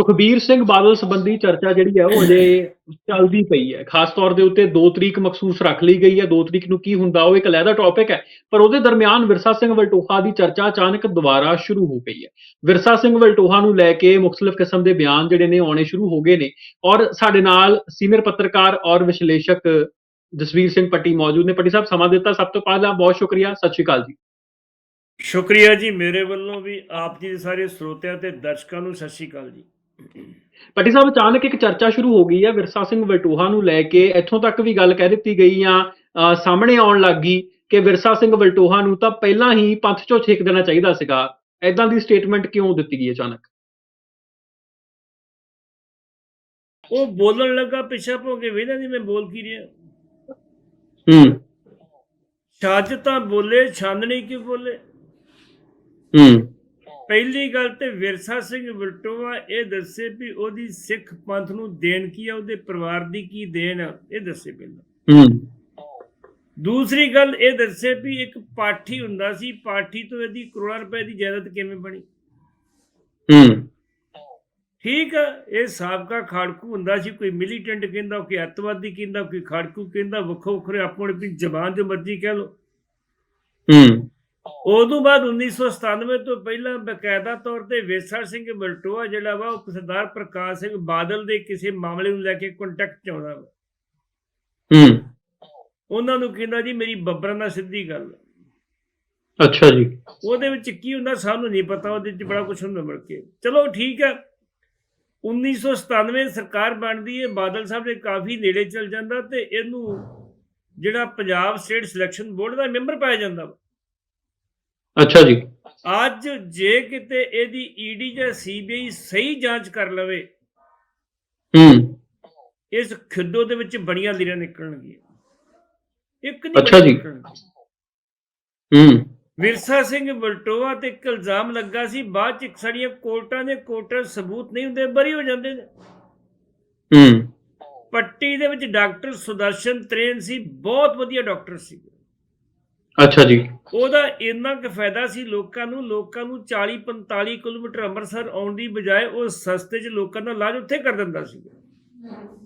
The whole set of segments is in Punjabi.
ਸੁਖਬੀਰ ਸਿੰਘ ਬਾਦਲ ਸੰਬੰਧੀ ਚਰਚਾ ਜਿਹੜੀ ਹੈ ਉਹ ਅਜੇ ਚੱਲਦੀ ਪਈ ਹੈ। ਖਾਸ ਤੌਰ ਦੇ ਉੱਤੇ ਦੋ ਤਰੀਕ ਮਖਸੂਸ ਰੱਖ ਲਈ ਗਈ ਹੈ। ਦੋ ਤਰੀਕ ਨੂੰ ਕੀ ਹੁੰਦਾ ਉਹ ਇੱਕ ਅਲੱਗਾ ਟੌਪਿਕ ਹੈ। ਪਰ ਉਹਦੇ ਦਰਮਿਆਨ ਵਿਰਸਾ ਸਿੰਘ ਵਲਟੋਹਾ ਦੀ ਚਰਚਾ ਅਚਾਨਕ ਦੁਬਾਰਾ ਸ਼ੁਰੂ ਹੋ ਗਈ ਹੈ। ਵਿਰਸਾ ਸਿੰਘ ਵਲਟੋਹਾ ਨੂੰ ਲੈ ਕੇ ਮੁxtਲਫ ਕਿਸਮ ਦੇ ਬਿਆਨ ਜਿਹੜੇ ਨੇ ਆਉਣੇ ਸ਼ੁਰੂ ਹੋ ਗਏ ਨੇ ਔਰ ਸਾਡੇ ਨਾਲ ਸੀਨੀਅਰ ਪੱਤਰਕਾਰ ਔਰ ਵਿਸ਼ਲੇਸ਼ਕ ਜਸਵੀਰ ਸਿੰਘ ਪੱਟੀ ਮੌਜੂਦ ਨੇ। ਪੱਟੀ ਸਾਹਿਬ, ਸਮਾਂ ਦਿੱਤਾ ਸਭ ਤੋਂ ਪਹਿਲਾਂ। ਬਹੁਤ ਸ਼ੁਕਰੀਆ। ਸਤਿ ਸ਼੍ਰੀ ਅਕਾਲ ਜੀ। ਸ਼ੁਕਰੀਆ ਜੀ। ਮੇਰੇ ਵੱਲੋਂ ਵੀ ਆਪ ਜੀ ਦੇ ਸਾਰੇ ਸਰੋਤਿਆਂ ਤੇ ਦਰਸ਼ਕਾਂ ਨੂੰ ਸਤਿ ਸ਼੍ਰੀ ਅਕਾਲ ਜੀ। ਪੱਟੀ ਸਾਹਿਬ ਅਚਾਨਕ ਇੱਕ ਚਰਚਾ ਸ਼ੁਰੂ ਹੋ ਗਈ ਹੈ ਵਿਰਸਾ ਸਿੰਘ ਵਲਟੋਹਾ ਨੂੰ ਲੈ ਕੇ। ਇੱਥੋਂ ਤੱਕ ਵੀ ਗੱਲ ਕਹਿ ਦਿੱਤੀ ਗਈ ਆ ਸਾਹਮਣੇ ਆਉਣ ਲੱਗ ਗਈ ਕਿ ਵਿਰਸਾ ਸਿੰਘ ਵਲਟੋਹਾ ਨੂੰ ਤਾਂ ਪਹਿਲਾਂ ਹੀ ਪੰਥ ਚੋਂ ਛੇਕ ਦੇਣਾ ਚਾਹੀਦਾ ਸੀਗਾ। ਐਦਾਂ ਦੀ ਸਟੇਟਮੈਂਟ ਕਿਉਂ ਦਿੱਤੀ ਗਈ ਅਚਾਨਕ? ਉਹ ਬੋਲਣ ਲੱਗਾ ਪਿੱਛਾ ਭੋ ਕੇ ਵੇਖਦਾ ਨਹੀਂ ਮੈਂ ਬੋਲ ਕੀ ਰਿਹਾ। ਹੂੰ। ਛੱਜ ਤਾਂ ਬੋਲੇ ਛਾਨਣੀ ਕਿਉਂ ਬੋਲੇ? ਹੂੰ। ਪਹਿਲੀ ਗੱਲ ਤੇ ਵਿਰਸਾ ਸਿੰਘ ਵਲਟੋਆ ਇਹ ਦੱਸੇ ਵੀ ਉਹਦੀ ਸਿੱਖ ਪੰਥ ਨੂੰ ਦੇਣ ਕੀ ਆ ਉਹਦੇ ਪਰਿਵਾਰ ਦੀ ਕੀ ਦੇਣ ਇਹ ਦੱਸੇ ਪਹਿਲਾਂ। ਹੂੰ। ਦੂਸਰੀ ਗੱਲ ਇਹ ਦੱਸੇ ਵੀ ਇੱਕ ਪਾਠੀ ਹੁੰਦਾ ਸੀ ਪਾਠੀ ਤੋਂ ਇਹਦੀ ਕਰੋੜਾਂ ਰੁਪਏ ਦੀ ਜਾਇਦਾਦ ਕਿਵੇਂ ਬਣੀ? ਹੂੰ। ਠੀਕ ਇਹ ਸਾਬਕਾ ਖਾੜਕੂ ਹੁੰਦਾ ਸੀ ਕੋਈ ਮਿਲੀਟੈਂਟ ਕਹਿੰਦਾ ਕੋਈ ਅੱਤਵਾਦੀ ਕਹਿੰਦਾ ਕੋਈ ਖਾੜਕੂ ਕਹਿੰਦਾ ਵੱਖੋ ਵੱਖਰੇ ਆਪੋ ਆਪਣੀ ਜ਼ਬਾਨ ਜੋ ਮਰਜ਼ੀ ਕਹਿ ਲੋ ਹੂੰ। ਉਦੋਂ ਬਾਅਦ 1997 ਤੋਂ ਪਹਿਲਾਂ ਬਕਾਇਦਾ ਤੌਰ ਤੇ ਵੇਸਾ ਸਿੰਘ ਬਲਟੋਆ ਜਿਹੜਾ ਵਾ ਉਹ ਸਰਦਾਰ ਪ੍ਰਕਾਸ਼ ਸਿੰਘ ਬਾਦਲ ਦੇ ਕਿਸੇ ਮਾਮਲੇ ਨੂੰ ਲੈ ਕੇ ਕੰਟੈਕਟ ਚ ਆਉਂਦਾ ਵਾ। ਹੂੰ। ਉਹਨਾਂ ਨੂੰ ਕਹਿੰਦਾ ਜੀ ਮੇਰੀ ਬੱਬਰਾਂ ਨਾਲ ਸਿੱਧੀ ਗੱਲ ਅੱਛਾ ਜੀ। ਉਹਦੇ ਵਿੱਚ ਕੀ ਹੁੰਦਾ ਸਾਨੂੰ ਨਹੀਂ ਪਤਾ ਉਹਦੇ ਵਿੱਚ ਬੜਾ ਕੁਝ ਹੁੰਦਾ ਮਿਲ ਕੇ। ਚਲੋ ਠੀਕ ਹੈ 1997 ਸਰਕਾਰ ਬਣਦੀ ਹੈ ਬਾਦਲ ਸਾਹਿਬ ਦੇ ਕਾਫੀ ਨੇੜੇ ਚਲ ਜਾਂਦਾ ਤੇ ਇਹਨੂੰ ਜਿਹੜਾ ਪੰਜਾਬ ਸਟੇਟ ਸਿਲੈਕਸ਼ਨ ਬੋਰਡ ਦਾ ਮੈਂਬਰ ਪਾਇਆ ਜਾਂਦਾ ਵਾ। ਅੱਛਾ ਜੀ। ਅੱਜ ਜੇ ਕਿਤੇ ਇਹਦੀ ਈਡੀ ਜਾਂ ਸੀਬੀਆਈ ਸਹੀ ਜਾਂਚ ਕਰ ਲਵੇ ਹੂੰ। ਇਸ ਖਿੱਦੋ ਦੇ ਵਿੱਚ ਬੜੀਆਂ ਲੀਰਾਂ ਨਿਕਲਣਗੀਆਂ। ਇੱਕ ਨਹੀਂ ਅੱਛਾ ਜੀ। ਹੂੰ। ਵਿਰਸਾ ਸਿੰਘ ਬਲਟੋਆ ਤੇ ਇੱਕ ਇਲਜ਼ਾਮ ਲੱਗਾ ਸੀ ਬਾਅਦ ਚ ਸਾਡੀਆਂ ਕੋਰਟਾਂ ਦੇ ਕੋਰਟਰ ਸਬੂਤ ਨਹੀਂ ਹੁੰਦੇ ਬਰੀ ਹੋ ਜਾਂਦੇ ਨੇ। ਹੂੰ। ਪੱਟੀ ਦੇ ਵਿੱਚ ਡਾਕਟਰ ਸੁਦਰਸ਼ਨ ਤ੍ਰੇਨ ਸੀ ਬਹੁਤ ਵਧੀਆ ਡਾਕਟਰ ਸੀ। ਅੱਛਾ ਜੀ। ਉਹਦਾ ਇੰਨਾ ਕੁ ਫਾਇਦਾ ਸੀ ਲੋਕਾਂ ਨੂੰ ਲੋਕਾਂ ਨੂੰ 40 45 ਕਿਲੋਮੀਟਰ ਅੰਮ੍ਰਿਤਸਰ ਆਉਣ ਦੀ ਬਜਾਏ ਉਹ ਸਸਤੇ 'ਚ ਲੋਕਾਂ ਦਾ ਇਲਾਜ ਉੱਥੇ ਕਰ ਦਿੰਦਾ ਸੀ।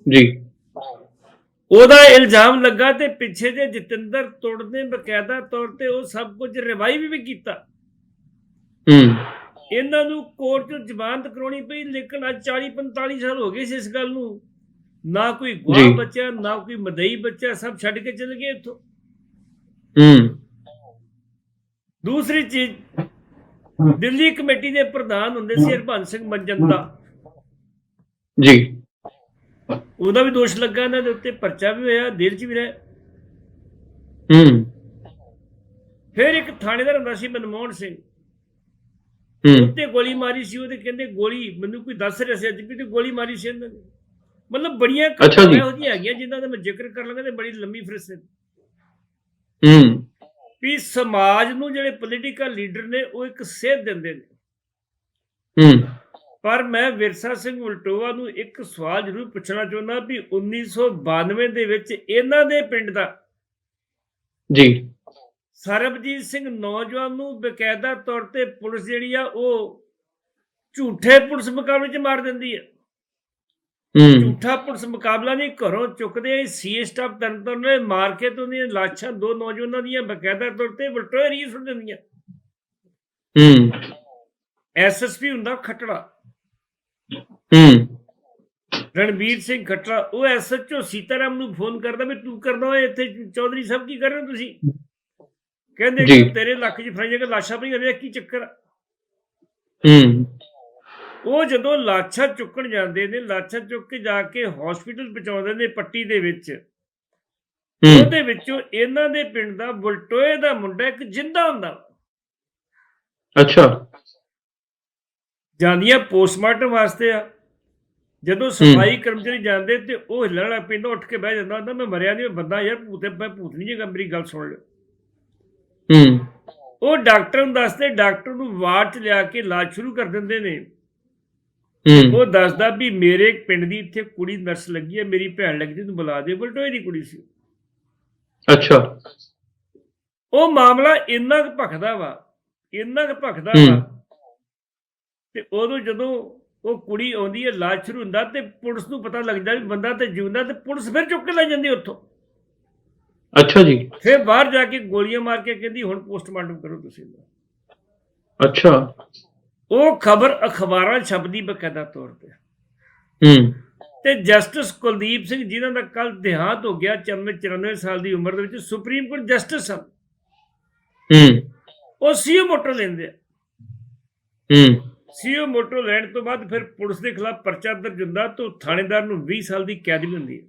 ਜੀ। ਉਹਦਾ ਇਲਜ਼ਾਮ ਲੱਗਾ ਤੇ ਪਿੱਛੇ ਜੇ ਜਤਿੰਦਰ ਤੁੜ ਨੇ ਬਕਾਇਦਾ ਤੌਰ ਤੇ ਉਹ ਸਭ ਕੁਝ ਰਿਵਾਈਵ ਵੀ ਕੀਤਾ। ਹੂੰ। ਇਹਨਾਂ ਨੂੰ ਕੋਰਟ 'ਚ ਜ਼ਮਾਨਤ ਕਰਾਉਣੀ ਪਈ ਲੇਕਿਨ ਅੱਜ 40 45 ਸਾਲ ਹੋ ਗਏ ਸੀ ਇਸ ਗੱਲ ਨੂੰ। ਨਾ ਕੋਈ ਗਵਾਹ ਜੀ। ਬਚਿਆ ਨਾ ਕੋਈ ਮਦਈ ਬਚਿਆ ਸਭ ਛੱਡ ਕੇ ਚਲੇ ਗਏ ਇੱਥੋਂ। ਹੂੰ। ਦੂਸਰੀ ਚੀਜ਼ ਦਿੱਲੀ ਕਮੇਟੀ ਦੇ ਪ੍ਰਧਾਨ ਹੁੰਦੇ ਸੀ ਹਰਭੰਸ ਸਿੰਘ ਮਨਜੰਦਾ ਜੀ। ਉਹਦਾ ਵੀ ਦੋਸ਼ ਲੱਗਾ ਇਹਨਾਂ ਦੇ ਉੱਤੇ ਪਰਚਾ ਵੀ ਹੋਇਆ ਜੇਲ੍ਹ 'ਚ ਵੀ ਰਹੇ। ਹੂੰ। ਫਿਰ ਇੱਕ ਥਾਣੇਦਾਰ ਹੁੰਦਾ ਸੀ ਮਨਮੋਹਨ ਸਿੰਘ। ਹੂੰ। ਉੱਤੇ ਗੋਲੀ ਮਾਰੀ ਸੀ ਉਹਦੇ ਕਹਿੰਦੇ ਗੋਲੀ ਮੈਨੂੰ ਕੋਈ ਦੱਸ ਰਿਹਾ ਸੀ ਅੱਜ ਵੀ ਤੇ ਗੋਲੀ ਮਾਰੀ ਸੀ ਇਹਨਾਂ ਨੇ। ਮਤਲਬ ਬੜੀਆਂ ਅੱਛਾ ਜੀ। ਘਟਨਾਵਾਂ ਇਹੋ ਜਿਹੀਆਂ ਹੈਗੀਆਂ ਜਿਨ੍ਹਾਂ ਦਾ ਮੈਂ ਜ਼ਿਕਰ ਕਰ ਲਾਂਗਾ ਤੇ ਬੜੀ ਲੰਮੀ ਫਰਿਸਤ। ਹੂੰ। ਵੀ ਸਮਾਜ ਨੂੰ ਜਿਹੜੇ ਪੋਲੀਟੀਕਲ ਲੀਡਰ ਨੇ ਉਹ ਇੱਕ ਸੇਧ ਦਿੰਦੇ ਨੇ। ਹੂੰ। ਪਰ ਮੈਂ ਵਿਰਸਾ ਸਿੰਘ ਉਲਟੋਆ ਨੂੰ ਇੱਕ ਸਵਾਲ ਜ਼ਰੂਰ ਪੁੱਛਣਾ ਚਾਹੁੰਦਾ ਵੀ 1992 ਦੇ ਵਿੱਚ ਇਹਨਾਂ ਦੇ ਪਿੰਡ ਦਾ ਜੀ। ਸਰਬਜੀਤ ਸਿੰਘ ਨੌਜਵਾਨ ਨੂੰ ਬਕਾਇਦਾ ਤੌਰ ਤੇ ਪੁਲਿਸ ਜਿਹੜੀ ਆ ਉਹ ਝੂਠੇ ਪੁਲਿਸ ਮੁਕਾਬਲੇ 'ਚ ਮਾਰ ਦਿੰਦੀ ਹੈ ਹੂੰ। ਝੂਠਾ ਪੁਲਿਸ ਮੁਕਾਬਲਾ ਨਹੀਂ ਘਰੋਂ ਚੁੱਕਦੇ ਸੀਏ ਸਟਾਫ ਤਰਨ ਨੇ ਮਾਰ ਕੇ ਤੋਂ ਦੀਆਂ ਲਾਸ਼ਾਂ ਦੋ ਨੌਜਵਾਨਾਂ ਦੀਆਂ ਬਕਾਇਦਾ ਤੌਰ ਤੇ ਵਲਟੋਏ ਰੀ ਸੁੱਟ ਦਿੰਦੀਆਂ ਹੂੰ। ਐਸਐਸਪੀ ਹੁੰਦਾ ਖਟੜਾ। ਹੂੰ। ਰਣਬੀਰ ਸਿੰਘ ਖਟੜਾ ਉਹ ਐਸਐਚਓ ਸੀਤਾਰਾਮ ਨੂੰ ਫੋਨ ਕਰਦਾ ਵੀ ਤੂੰ ਕਰਦਾ ਓਏ ਇੱਥੇ ਚੌਧਰੀ ਸਾਹਿਬ ਕੀ ਕਰ ਰਹੇ ਹੋ ਤੁਸੀਂ? ਕਹਿੰਦੇ। ਕਿ ਤੇਰੇ ਲੱਖ 'ਚ ਫਰਾਈਆਂ ਕਿ ਲਾਸ਼ਾਂ ਪਈਆਂ ਵੇਖ ਕੀ ਚੱਕਰ? ਹੂੰ। ਉਹ ਜਦੋਂ ਲਾਸ਼ਾਂ ਚੁੱਕਣ ਜਾਂਦੇ ਨੇ ਲਾਸ਼ਾਂ ਚੁੱਕ ਕੇ ਜਾ ਕੇ ਹਸਪੀਟਲ ਪਹੁੰਚਾਉਂਦੇ ਨੇ ਪੱਟੀ ਦੇ ਵਿੱਚ। ਉਹਦੇ ਵਿੱਚੋਂ ਇਹਨਾਂ ਦੇ ਪਿੰਡ ਦਾ ਬਲਟੋਏ ਦਾ ਮੁੰਡਾ ਇੱਕ ਜਿੰਦਾ ਹੁੰਦਾ। ਅੱਛਾ। ਜਾਂਦੀਆਂ ਪੋਸਟਮਾਰਟਮ ਵਾਸਤੇ ਆ। ਜਦੋਂ ਸਫ਼ਾਈ ਕਰਮਚਾਰੀ ਜਾਂਦੇ ਤੇ ਉਹ ਹਿੱਲਣ ਲੱਗ ਪੈਂਦਾ ਉੱਠ ਕੇ ਬਹਿ ਜਾਂਦਾ ਹੁੰਦਾ ਮੈਂ ਮਰਿਆ ਨਹੀਂ ਬੰਦਾ ਯਾਰ ਭੂਤੇ ਮੈਂ ਭੂਤ ਨਹੀਂ ਜੇਗਾ ਮੇਰੀ ਗੱਲ ਸੁਣ ਲਿਓ। ਹੂੰ। ਉਹ ਡਾਕਟਰ ਨੂੰ ਦੱਸਦੇ ਡਾਕਟਰ ਨੂੰ ਵਾਰਡ 'ਚ ਲਿਆ ਕੇ ਇਲਾਜ ਸ਼ੁਰੂ ਕਰ ਦਿੰਦੇ ਨੇ। ਉਹ ਦੱਸਦਾ ਵੀ ਮੇਰੇ ਪਿੰਡ ਦੀ ਇੱਥੇ ਕੁੜੀ ਨਰਸ ਲੱਗੀ ਹੈ ਮੇਰੀ ਭੈਣ ਲੱਗੀ ਤੂੰ ਬੁਲਾ ਦੇ ਬਲਟੋਏ ਦੀ ਕੁੜੀ ਸੀ। ਅੱਛਾ। ਉਹ ਮਾਮਲਾ ਇੰਨਾ ਕੁ ਭਖਦਾ ਵਾ ਇੰਨਾ ਕੁ ਭਖਦਾ। ਵਾ ਤੇ ਉਦੋਂ ਜਦੋਂ ਉਹ ਕੁੜੀ ਆਉਂਦੀ ਹੈ ਇਲਾਜ ਸ਼ੁਰੂ ਹੁੰਦਾ ਤੇ ਪੁਲਿਸ ਨੂੰ ਪਤਾ ਲੱਗਦਾ ਵੀ ਬੰਦਾ ਤੇ ਜਿਉਂਦਾ ਤੇ ਪੁਲਿਸ ਫਿਰ ਚੁੱਕ ਕੇ ਲੈ ਜਾਂਦੀ ਉੱਥੋਂ। ਅੱਛਾ ਜੀ। ਫਿਰ ਬਾਹਰ ਜਾ ਕੇ ਗੋਲੀਆਂ ਮਾਰ ਕੇ ਕਹਿੰਦੀ ਹੁਣ ਪੋਸਟਮਾਰਟਮ ਕਰੋ ਤੁਸੀਂ। ਅੱਛਾ। ਉਹ ਖਬਰ ਅਖਬਾਰਾਂ ਛਪਦੀ ਬਕਾਇਦਾ ਤੌਰ ਤੇ। ਹੂੰ। ਤੇ ਜਸਟਿਸ ਕੁਲਦੀਪ ਸਿੰਘ ਜਿਨ੍ਹਾਂ ਦਾ ਕੱਲ ਦੇਹਾਂਤ ਹੋ ਗਿਆ 94 94 ਸਾਲ ਦੀ ਉਮਰ ਦੇ ਵਿੱਚ ਸੁਪਰੀਮ ਕੋਰਟ ਜਸਟਿਸ ਹਨ ਹੂੰ। ਉਹ ਸੀਓ ਮੋਟਰ ਲੈਂਦੇ ਆ। ਹੂੰ। ਸੀਓ ਮੋਟਰ ਲੈਣ ਤੋਂ ਬਾਅਦ ਫਿਰ ਪੁਲਿਸ ਦੇ ਖਿਲਾਫ ਪਰਚਾ ਦਰਜ ਹੁੰਦਾ ਤਾਂ ਥਾਣੇਦਾਰ ਨੂੰ 20 ਸਾਲ ਦੀ ਕੈਦ ਵੀ ਹੁੰਦੀ ਹੈ।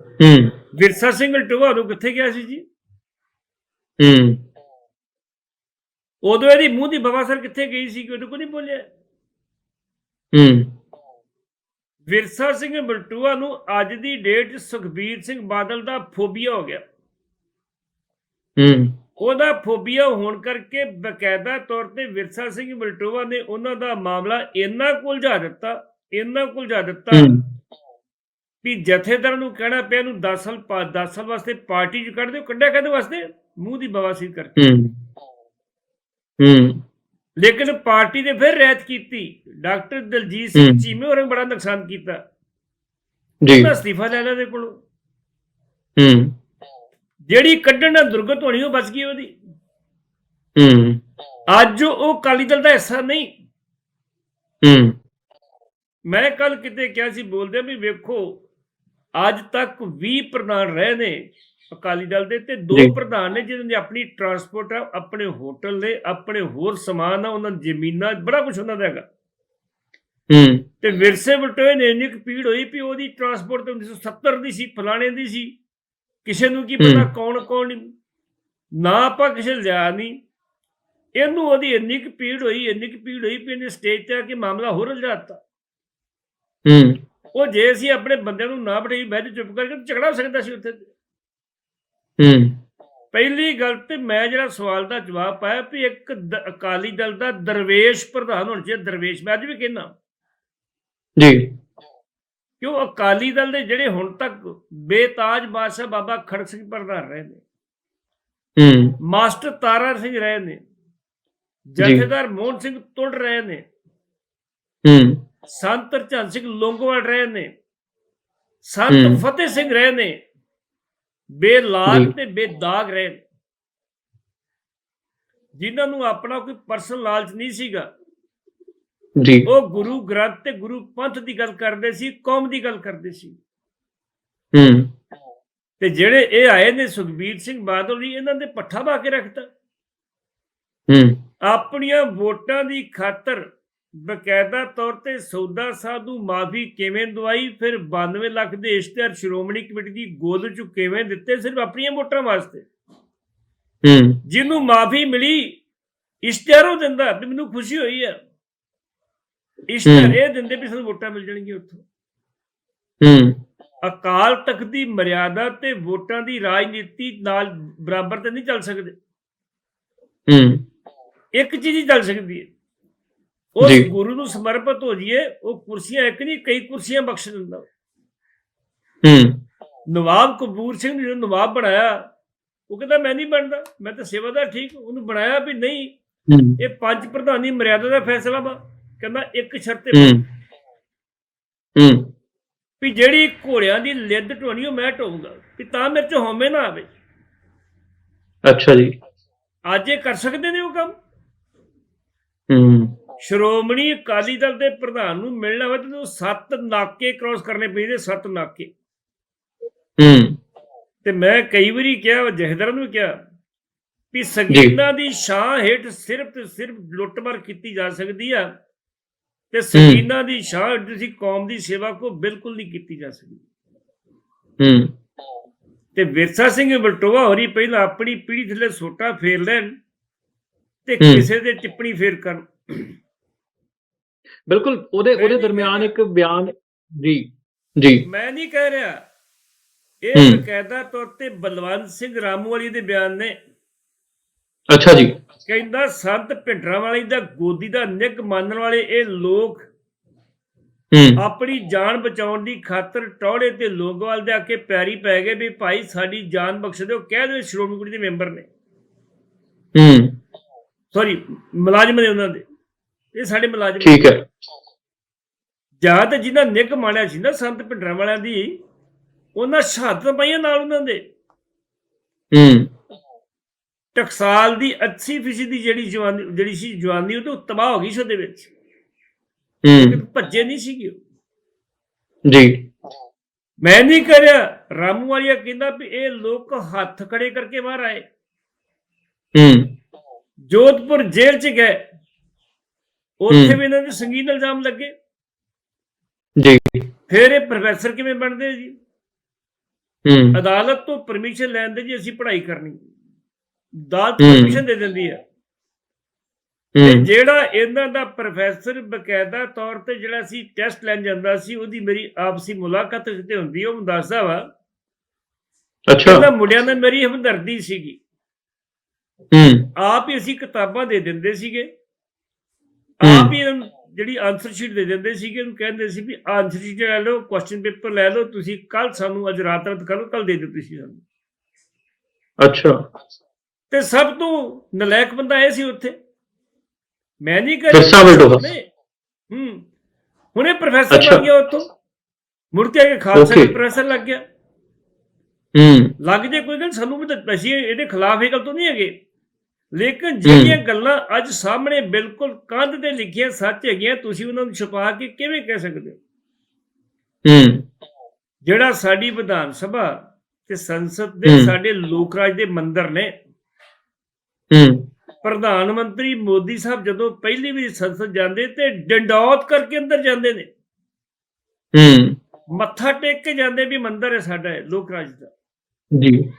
ਹੂੰ। ਵਿਰਸਾ ਸਿੰਘ ਲਟੋਆ ਉਦੋਂ ਕਿੱਥੇ ਗਿਆ ਸੀ ਜੀ? ਹੂੰ। ਉਦੋਂ ਇਹਦੀ ਮੂੰਹ ਦੀ ਬਵਾਸਰ ਕਿੱਥੇ ਗਈ ਸੀ ਕਿ ਉਹਦੇ ਕੋਈ ਨਹੀਂ ਬੋਲਿਆ? ਹੂੰ। ਵਿਰਸਾ ਸਿੰਘ ਬਲਟੂਆ ਨੂੰ ਅੱਜ ਦੀ ਡੇਟ 'ਚ ਸੁਖਬੀਰ ਸਿੰਘ ਬਾਦਲ ਦਾ ਫੋਬੀਆ ਹੋ ਗਿਆ। ਹੂੰ। ਉਹਦਾ ਫੋਬੀਆ ਹੋਣ ਕਰਕੇ ਬਕਾਇਦਾ ਤੌਰ ਤੇ ਵਿਰਸਾ ਸਿੰਘ ਬਲਟੋਆ ਨੇ ਉਹਨਾਂ ਦਾ ਮਾਮਲਾ ਇੰਨਾ ਕੁਲਝਾ ਦਿੱਤਾ ਇੰਨਾ ਕੁਲਝਾ ਦਿੱਤਾ ਵੀ ਜਥੇਦਾਰ ਨੂੰ ਕਹਿਣਾ ਪਿਆ ਇਹਨੂੰ 10 ਸਾਲ 10 ਸਾਲ ਵਾਸਤੇ ਪਾਰਟੀ 'ਚ ਕੱਢ ਦਿਓ ਕੱਢਿਆ ਕਦੇ ਵਾਸਤੇ? ਮੂੰਹ ਦੀ ਬਵਾਸੀਰ ਕਰਕੇ। ਹੂੰ। ਲੇਕਿਨ ਪਾਰਟੀ ਨੇ ਫਿਰ ਰਹਿਤ ਕੀਤੀ। ਡਾਕਟਰ ਦਲਜੀਤ ਸਿੰਘ। ਚੀਮੇ ਹੋਰਾਂ ਬੜਾ ਨੁਕਸਾਨ ਕੀਤਾ। ਜੀ। ਉਹਦਾ ਅਸਤੀਫਾ ਲੈ ਲਿਆ ਦੇ ਕੋਲੋਂ? ਹੂੰ। ਜਿਹੜੀ ਕੱਢਣ ਨਾਲ ਦੁਰਗਤ ਹੋਣੀ ਉਹ ਬਚ ਗਈ ਉਹਦੀ। ਹੂੰ। ਅੱਜ ਉਹ ਅਕਾਲੀ ਦਲ ਦਾ ਹਿੱਸਾ ਨਹੀਂ। ਹੂੰ। ਮੈਂ ਕੱਲ ਕਿਤੇ ਕਿਹਾ ਸੀ ਬੋਲਦੇ ਵੀ ਵੇਖੋ ਅੱਜ ਤੱਕ 20 ਪ੍ਰਧਾਨ ਰਹੇ ਨੇ। ਅਕਾਲੀ ਦਲ ਦੇ ਤੇ ਦੋ। ਪ੍ਰਧਾਨ ਨੇ ਜਿਨ੍ਹਾਂ ਦੀ ਆਪਣੀ ਟਰਾਂਸਪੋਰਟ ਆ ਆਪਣੇ ਹੋਟਲ ਨੇ ਆਪਣੇ ਹੋਰ ਸਮਾਨ ਆ ਉਹਨਾਂ ਦੀ ਜ਼ਮੀਨਾਂ ਬੜਾ ਕੁਝ ਉਹਨਾਂ ਦਾ ਹੈਗਾ। ਹੂੰ। ਤੇ ਵਿਰਸੇ ਬਟੋਏ ਨੇ ਇੰਨੀ ਕੁ ਪੀੜ ਹੋਈ ਵੀ ਉਹਦੀ ਟਰਾਂਸਪੋਰਟ ਤੇ 1970 ਦੀ ਸੀ ਫਲਾਣੇ ਦੀ ਸੀ। ਕਿਸੇ ਨੂੰ ਕੀ ਪਤਾ ਹੂੰ। ਕੌਣ ਕੌਣ ਨਾ ਆਪਾਂ ਕਿਸੇ ਲਿਆ ਨਹੀਂ। ਇਹਨੂੰ ਉਹਦੀ ਇੰਨੀ ਕੁ ਪੀੜ ਹੋਈ ਇੰਨੀ ਕੁ ਪੀੜ ਹੋਈ ਵੀ ਇਹਨੇ ਸਟੇਜ ਤੇ ਆ ਕੇ ਮਾਮਲਾ ਹੋਰ ਉਲਝਾਤਾ ਹੂੰ। ਉਹ ਜੇ ਅਸੀਂ ਆਪਣੇ ਬੰਦਿਆਂ ਨੂੰ ਨਾ ਬਿਠਾਈ ਜਾ ਚੁੱਪ ਕਰਕੇ ਝਗੜਾ ਹੋ ਸਕਦਾ ਸੀ ਉੱਥੇ। ਹੂੰ। ਪਹਿਲੀ ਗੱਲ ਤੇ ਮੈਂ ਜਿਹੜਾ ਸਵਾਲ ਦਾ ਜਵਾਬ ਪਾਇਆ ਵੀ ਇੱਕ ਅਕਾਲੀ ਦਲ ਦਾ ਦਰਵੇਸ਼ ਪ੍ਰਧਾਨ ਹੋਣਾ ਚਾਹੀਦਾ ਦਰਵੇਸ਼ ਮੈਂ ਅੱਜ ਵੀ ਕਹਿੰਦਾ। ਜੀ। ਕਿਉਂ ਅਕਾਲੀ ਦਲ ਦੇ ਜਿਹੜੇ ਹੁਣ ਤੱਕ ਬੇਤਾਜ ਬਾਦਸ਼ਾਹ ਬਾਬਾ ਖੜਕ ਸਿੰਘ ਪ੍ਰਧਾਨ ਰਹੇ ਨੇ ਹੂੰ। ਮਾਸਟਰ ਤਾਰਾ ਸਿੰਘ ਰਹੇ ਨੇ ਜਥੇਦਾਰ ਮੋਹਨ ਸਿੰਘ ਤੁੜ ਰਹੇ ਨੇ ਹੂੰ। ਸੰਤ ਚੰਦ ਸਿੰਘ ਲੋਂਗੋਵਾਲ ਰਹੇ ਨੇ ਸੰਤ। ਫਤਿਹ ਸਿੰਘ ਰਹੇ ਨੇ ਬੇਲਾਗ। ਤੇ ਬੇਦਾਗ ਰਹੇ ਜਿਨ੍ਹਾਂ ਨੂੰ ਆਪਣਾ ਕੋਈ ਪਰਸਨਲ ਲਾਲਚ ਨਹੀਂ ਸੀਗਾ। ਜੀ। ਉਹ ਗੁਰੂ ਗ੍ਰੰਥ ਤੇ ਗੁਰੂ ਪੰਥ ਦੀ ਗੱਲ ਕਰਦੇ ਸੀ ਕੌਮ ਦੀ ਗੱਲ ਕਰਦੇ ਸੀ। ਹੂੰ। ਤੇ ਜਿਹੜੇ ਇਹ ਆਏ ਨੇ ਸੁਖਬੀਰ ਸਿੰਘ ਬਾਦਲ ਜੀ ਇਹਨਾਂ ਦੇ ਪੱਠਾ ਪਾ ਕੇ ਰੱਖਤਾ। ਹੂੰ। ਆਪਣੀਆਂ ਵੋਟਾਂ ਦੀ ਖਾਤਰ ਬਕਾਇਦਾ ਤੌਰ ਤੇ ਸੌਦਾ ਨੂੰ ਮਾਫੀ ਕਿਵੇਂ ਦਵਾਈ? ਫਿਰ 92 ਲੱਖ ਦੇ ਇਸ਼ਤਿਹਾਰ ਸ਼੍ਰੋਮਣੀ ਕਮੇਟੀ ਦੀ ਗੋਦ ਚ ਕਿਵੇਂ ਦਿੱਤੇ? ਸਿਰਫ ਆਪਣੀਆਂ ਵੋਟਾਂ ਵਾਸਤੇ। ਹੂੰ। ਜਿਹਨੂੰ ਮਾਫੀ ਮਿਲੀ ਇਸ਼ਤਿਹਾਰੋਂ ਦਿੰਦਾ ਵੀ ਮੈਨੂੰ ਖੁਸ਼ੀ ਹੋਈ ਹੈ ਇਸ਼ਤਿਹਾਰ। ਇਹ ਦਿੰਦੇ ਵੀ ਸਾਨੂੰ ਵੋਟਾਂ ਮਿਲ ਜਾਣਗੀਆਂ ਉੱਥੋਂ। ਹੂੰ। ਅਕਾਲ ਤਖਤ ਦੀ ਮਰਿਆਦਾ ਤੇ ਵੋਟਾਂ ਦੀ ਰਾਜਨੀਤੀ ਨਾਲ ਬਰਾਬਰ ਤੇ ਨਹੀਂ ਚੱਲ ਸਕਦੇ। ਹੂੰ। ਇੱਕ ਚੀਜ਼ ਹੀ ਚੱਲ ਸਕਦੀ ਹੈ। ਜੀ। ਗੁਰੂ ਨੂੰ ਸਮਰਪਿਤ ਹੋ ਜਾਈਏ ਉਹ ਕੁਰਸੀਆਂ ਇੱਕ ਨਹੀਂ ਕਈ ਕੁਰਸੀਆਂ ਬਖਸ਼ ਦਿੰਦਾ। ਹੂੰ। ਨਵਾਬ ਕਪੂਰ ਸਿੰਘ ਨੇ ਜਦੋਂ ਨਵਾਬ ਬਣਾਇਆ ਉਹ ਕਹਿੰਦਾ ਮੈਂ ਨਹੀਂ ਬਣਦਾ ਮੈਂ ਤਾਂ ਸੇਵਾਦਾਰ ਠੀਕ ਉਹਨੂੰ ਬਣਾਇਆ ਵੀ ਨਹੀਂ। ਇਹ ਪੰਜ ਪ੍ਰਧਾਨੀ ਮਰਿਆਦਾ ਦਾ ਫੈਸਲਾ ਵਾ। ਕਹਿੰਦਾ ਇੱਕ ਸ਼ਰਤ ਤੇ ਹੂੰ ਹੂੰ। ਵੀ ਜਿਹੜੀ ਘੋੜਿਆਂ ਦੀ ਲਿੱਦ ਢੋਣੀ ਉਹ ਮੈਂ ਢੋਊਂਗਾ। ਵੀ ਤਾਂ ਮੇਰੇ ਚ ਹਉਮੈ ਨਾ ਆਵੇ। ਅੱਛਾ ਜੀ। ਅੱਜ ਇਹ ਕਰ ਸਕਦੇ ਨੇ ਉਹ ਕੰਮ? ਹੂੰ। ਸ਼੍ਰੋਮਣੀ ਅਕਾਲੀ ਦਲ ਦੇ ਪ੍ਰਧਾਨ ਨੂੰ ਮਿਲਣਾ ਹੋਵੇ ਤਾਂ ਉਹਨੂੰ ਸੱਤ ਨਾਕੇ ਕ੍ਰਾਸ ਕਰਨੇ ਪੈਂਦੇ ਸੱਤ ਨਾਕੇ। ਹੂੰ। ਤੇ ਮੈਂ ਕਈ ਵਾਰੀ ਕਿਹਾ ਜਹਦਰ ਨੂੰ ਕਿਹਾ ਵੀ ਸੰਗੀਨਾਂ ਦੀ ਛਾਂ ਹੇਠ ਸਿਰਫ ਤੇ ਸਿਰਫ ਲੁੱਟਮਾਰ ਕੀਤੀ ਜਾ ਸਕਦੀ ਆ ਤੇ ਸੰਗੀਨਾਂ ਦੀ ਛਾਂ ਹੇਠ ਤੁਸੀਂ ਕੌਮ ਦੀ ਸੇਵਾ ਕੋ ਬਿਲਕੁਲ ਨਹੀਂ ਕੀਤੀ ਜਾ ਸਕਦੀ। ਹੂੰ। ਤੇ ਵਿਰਸਾ ਸਿੰਘ ਬਲਟੋਆ ਹੋਰੀ ਪਹਿਲਾਂ ਆਪਣੀ ਪੀੜੀ ਥੱਲੇ ਸੋਟਾ ਫੇਰ ਲੈਣ ਤੇ। ਕਿਸੇ ਦੇ ਟਿੱਪਣੀ ਫੇਰ ਕਰਨ। ਬਿਲਕੁਲ ਉਹਦੇ ਉਹਦੇ ਦਰਮਿਆਨ ਇੱਕ ਬਿਆਨ ਜੀ ਜੀ। ਮੈਂ ਨਹੀਂ ਕਹਿ ਰਿਹਾ। ਇਹ ਬਕਾਇਦਾ ਤੌਰ ਤੇ ਬਲਵੰਤ ਸਿੰਘ ਰਾਮੂਵਾਲੀ ਦੇ ਬਿਆਨ ਨੇ। ਅੱਛਾ ਜੀ। ਕਹਿੰਦਾ ਸੰਤ ਵਾਲੀ ਦਾ ਗੋਦੀ ਦਾ ਨਿੱਘ ਮੰਨਣ ਵਾਲੇ ਇਹ ਲੋਕ ਹੂੰ। ਆਪਣੀ ਜਾਨ ਬਚਾਉਣ ਦੀ ਖਾਤਰ ਟੌੜੇ ਤੇ ਲੋਗਵਾਲ ਦੇ ਆ ਕੇ ਪੈਰੀ ਪੈ ਗਏ ਵੀ ਭਾਈ ਸਾਡੀ ਜਾਨ ਬਖਸ਼ ਦਿਓ ਕਹਿ ਦਿਓ ਸ਼੍ਰੋਮਣੀ ਕਮੇਟੀ ਦੇ ਮੈਂਬਰ ਨੇ। ਹੂੰ। ਸੌਰੀ ਮੁਲਾਜ਼ਮ ਨੇ ਉਹਨਾਂ ਦੇ। ਇਹ ਸਾਡੇ ਮੁਲਾਜ਼ਮ। ਠੀਕ ਹੈ। ਜਾਂ ਤਾਂ ਜਿਨ੍ਹਾਂ ਨਿੱਘ ਮਾਣਿਆ ਸੀ ਨਾ ਸੰਤ ਭਿੰਡਰਾਂ ਵਾਲਿਆਂ ਦੀ ਉਹਨਾਂ ਸ਼ਹਾਦਤ ਪਾਈਆਂ ਨਾਲ ਉਹਨਾਂ ਦੇ। ਹੂੰ। ਟਕਸਾਲ ਦੀ 80% ਦੀ ਜਿਹੜੀ ਜਵਾਨੀ ਜਿਹੜੀ ਸੀ ਜਵਾਨੀ ਉਹ ਤੋਂ ਤਬਾਹ ਹੋ ਗਈ ਸੀ ਉਹਦੇ ਵਿੱਚ। ਹੂੰ। ਭੱਜੇ ਨਹੀਂ ਸੀਗੇ। ਜੀ। ਮੈਂ ਨਹੀਂ ਕਰਿਆ। ਰਾਮੂ ਵਾਲੀਆ ਕਹਿੰਦਾ ਵੀ ਇਹ ਲੋਕ ਹੱਥ ਖੜੇ ਕਰਕੇ ਬਾਹਰ ਆਏ। ਹੂੰ। ਜੋਧਪੁਰ ਜੇਲ੍ਹ 'ਚ ਗਏ। ਉੱਥੇ। ਵੀ ਇਹਨਾਂ ਦੇ ਸੰਗੀਨ ਇਲਜ਼ਾਮ ਲੱਗੇ। ਜੀ। ਫਿਰ ਇਹ ਪ੍ਰੋਫੈਸਰ ਕਿਵੇਂ ਬਣਦੇ ਜੀ? ਹੂੰ। ਅਦਾਲਤ ਤੋਂ ਪਰਮਿਸ਼ਨ ਲੈਣ ਦੇ ਜੀ ਅਸੀਂ ਪੜ੍ਹਾਈ ਕਰਨੀ। ਅਦਾਲਤ। ਪਰਮਿਸ਼ਨ ਦੇ ਦਿੰਦੀ ਹੈ ਤੇ ਜਿਹੜਾ ਇਹਨਾਂ ਦਾ ਪ੍ਰੋਫੈਸਰ ਬਕਾਇਦਾ ਤੌਰ ਤੇ ਜਿਹੜਾ ਸੀ ਟੈਸਟ ਲੈਣ ਜਾਂਦਾ ਸੀ ਉਹਦੀ ਮੇਰੀ ਆਪਸੀ ਮੁਲਾਕਾਤ ਕਿਤੇ ਹੁੰਦੀ ਉਹ ਦੱਸਦਾ ਵਾ ਅੱਛਾ। ਕਹਿੰਦਾ ਮੁੰਡਿਆਂ ਨਾਲ ਮੇਰੀ ਹਮਦਰਦੀ ਸੀਗੀ। ਹੂੰ। ਆਪ ਹੀ ਅਸੀਂ ਕਿਤਾਬਾਂ ਦੇ ਦਿੰਦੇ ਸੀਗੇ। ਆਪ ਹੀ ਜਿਹੜੀ ਆਨਸਰ ਸ਼ੀਟ ਦੇ ਦਿੰਦੇ ਸੀਗੇ ਉਹਨੂੰ ਕਹਿੰਦੇ ਸੀ ਵੀ ਆਨਸਰ ਸ਼ੀਟ ਲੈ ਲਓ ਕੁਐਸਚਨ ਪੇਪਰ ਲੈ ਲਓ ਤੁਸੀਂ ਕੱਲ ਸਾਨੂੰ ਅੱਜ ਰਾਤ ਰਾਤ ਕਰੋ ਕੱਲ ਦੇ ਦਿਓ ਤੁਸੀਂ ਸਾਨੂੰ। ਅੱਛਾ। ਤੇ ਸਭ ਤੋਂ ਨਲਾਇਕ ਬੰਦਾ ਇਹ ਸੀ ਉੱਥੇ। ਮੈਂ ਨਹੀਂ ਕਰ। ਹੂੰ। ਹੁਣੇ ਪ੍ਰੋਫੈਸਰ। ਲੱਗ ਗਿਆ ਉੱਥੋਂ। ਮੁੜ ਕੇ ਆ ਖਾਲਸਾ. ਦਾ ਪ੍ਰੋਫੈਸਰ ਲੱਗ ਗਿਆ। ਹੂੰ। ਲੱਗ ਜੇ ਕੋਈ ਗੱਲ ਸਾਨੂੰ ਵੀ ਤਾਂ ਅਸੀਂ ਇਹਦੇ ਖਿਲਾਫ ਇਹ ਗੱਲ ਤੋਂ ਨਹੀਂ ਹੈਗੇ। ਲੇਕਿਨ ਜਿਹੜੀਆਂ ਗੱਲਾਂ ਅੱਜ ਸਾਹਮਣੇ ਬਿਲਕੁਲ ਕੰਧ ਤੇ ਲਿਖੀਆਂ ਸੱਚ ਹੈਗੀਆਂ ਤੁਸੀਂ ਉਹਨਾਂ ਨੂੰ ਛੁਪਾ ਕੇ ਕਿਵੇਂ ਕਹਿ ਸਕਦੇ ਹੋ? ਹੂੰ। ਜਿਹੜਾ ਸਾਡੀ ਵਿਧਾਨ ਸਭਾ ਤੇ ਸੰਸਦ ਦੇ। ਸਾਡੇ ਲੋਕ ਰਾਜ ਦੇ ਮੰਦਰ ਨੇ ਹੂੰ। ਪ੍ਰਧਾਨ ਮੰਤਰੀ ਮੋਦੀ ਸਾਹਿਬ ਜਦੋਂ ਪਹਿਲੀ ਵਾਰੀ ਸੰਸਦ ਜਾਂਦੇ ਤੇ ਡੰਡੌਤ ਕਰਕੇ ਅੰਦਰ ਜਾਂਦੇ ਨੇ। ਹੂੰ। ਮੱਥਾ ਟੇਕ ਕੇ ਜਾਂਦੇ ਵੀ ਮੰਦਰ ਹੈ ਸਾਡਾ ਲੋਕ ਰਾਜ ਦਾ। ਜੀ।